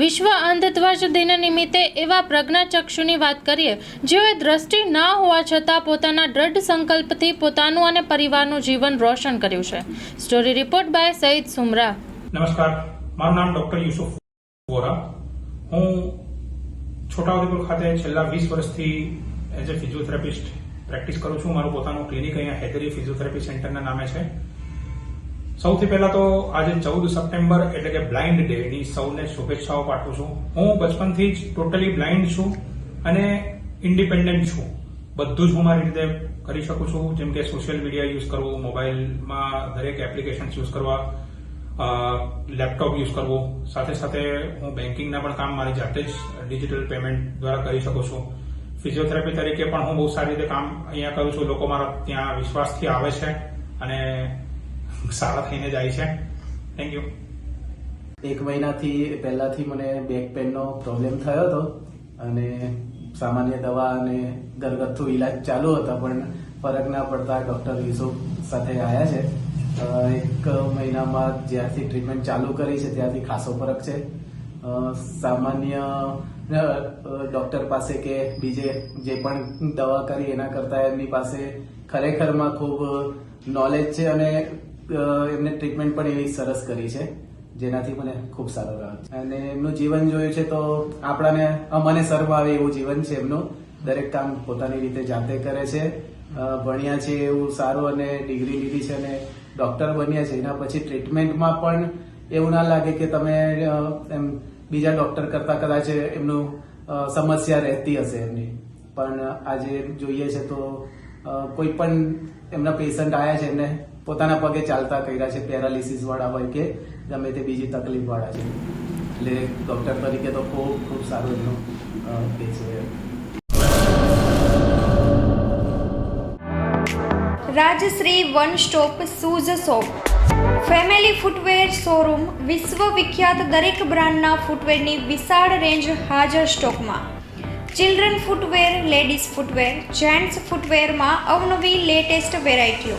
વિશ્વ અંધત્વજ દિન નિમિત્તે એવા પ્રજ્ઞાચક્ષુની વાત કરીએ, જેઓએ દ્રષ્ટિ ના હોવા છતાં પોતાના દ્રઢ સંકલ્પથી પોતાનું અને પરિવારનું જીવન રોશન કર્યું છે. Story report by Saeed Sumra નમસ્કાર, મારું નામ ડોક્ટર યુસુફ વોરા. હું છોટાઉદેપુર ખાતે છેલ્લા વીસ વર્ષથી એઝ એ ફિઝિયોથેરાપિસ્ટ પ્રેક્ટિસ કરું છું. મારું પોતાનું ક્લિનિક અહીંયા હેદરી ફિઝિયોથેરાપી સેન્ટરના નામે છે. સૌથી પહેલા તો આજે ચૌદ સપ્ટેમ્બર એટલે કે બ્લાઇન્ડ ડે ની સૌને શુભેચ્છાઓ પાઠવું છું. હું બચપનથી જ ટોટલી બ્લાઇન્ડ છું અને ઇન્ડિપેન્ડન્ટ છું. બધું જ હું મારી રીતે કરી શકું છું. જેમ કે સોશિયલ મીડિયા યુઝ કરવું મોબાઈલમાં દરેક એપ્લિકેશન્સ યુઝ કરવા લેપટોપ યુઝ કરવું. સાથે સાથે હું બેન્કિંગના પણ કામ મારી જાતે જ ડિજિટલ પેમેન્ટ દ્વારા કરી શકું છું. ફિઝિયોથેરાપી તરીકે પણ હું બહુ સારી રીતે કામ અહીંયા કરું છું. લોકો મારા ત્યાં વિશ્વાસથી આવે છે અને સારા થઈને જાય છે. થેન્ક યુ એક મહિનાથી, પહેલાથી મને બેક પેનનો પ્રોબ્લેમ થયો હતો અને સામાન્ય દવા અને ઘરગથ્થુ ઈલાજ ચાલુ હતા, પણ ફરક ના પડતા ડોક્ટર યુસુફ સાથે આવ્યા છે. એક મહિનામાં જ્યારથી ટ્રીટમેન્ટ ચાલુ કરી છે, ત્યારથી ખાસો ફરક છે. સામાન્ય ડૉક્ટર પાસે કે બીજે જે પણ દવા કરી, એના કરતા એમની પાસે ખરેખરમાં ખૂબ નોલેજ છે અને એમને ટ્રીટમેન્ટ પણ એવી સરસ કરી છે, જેનાથી મને ખૂબ સારો છે. અને એમનું જીવન જોયું છે તો આપણાને અમને મને સર્વ આવે એવું જીવન છે એમનું. દરેક કામ પોતાની રીતે જાતે કરે છે. ભણ્યા છે એવું સારું અને ડિગ્રી લીધી છે અને ડોક્ટર બન્યા છે. એના પછી ટ્રીટમેન્ટમાં પણ એવું ના લાગે કે તમે એમ બીજા ડોક્ટર કરતા કદાચ એમનું સમસ્યા રહેતી હશે એમની. પણ આજે જોઈએ છે તો કોઈ પણ એમના પેશન્ટ આવ્યા છે એમને પોતાના પગે ચાલતા કર્યા છે પેરાલિસિસ વાળા હોય કે ગમે તે બીજી તકલીફ વાળા છે. એટલે ડોક્ટર તરીકે તો ખૂબ ખૂબ સારું એમનું એ છે. Rajshree one stop shoes shop family footwear showroom વિશ્વ વિખ્યાત દરેક બ્રાન્ડના ફૂટવેરની વિશાળ રેન્જ હાજર સ્ટોકમાં. Children footwear, ladies footwear, gents ફૂટવેરમાં અવનવી લેટેસ્ટ વેરાયટીઓ.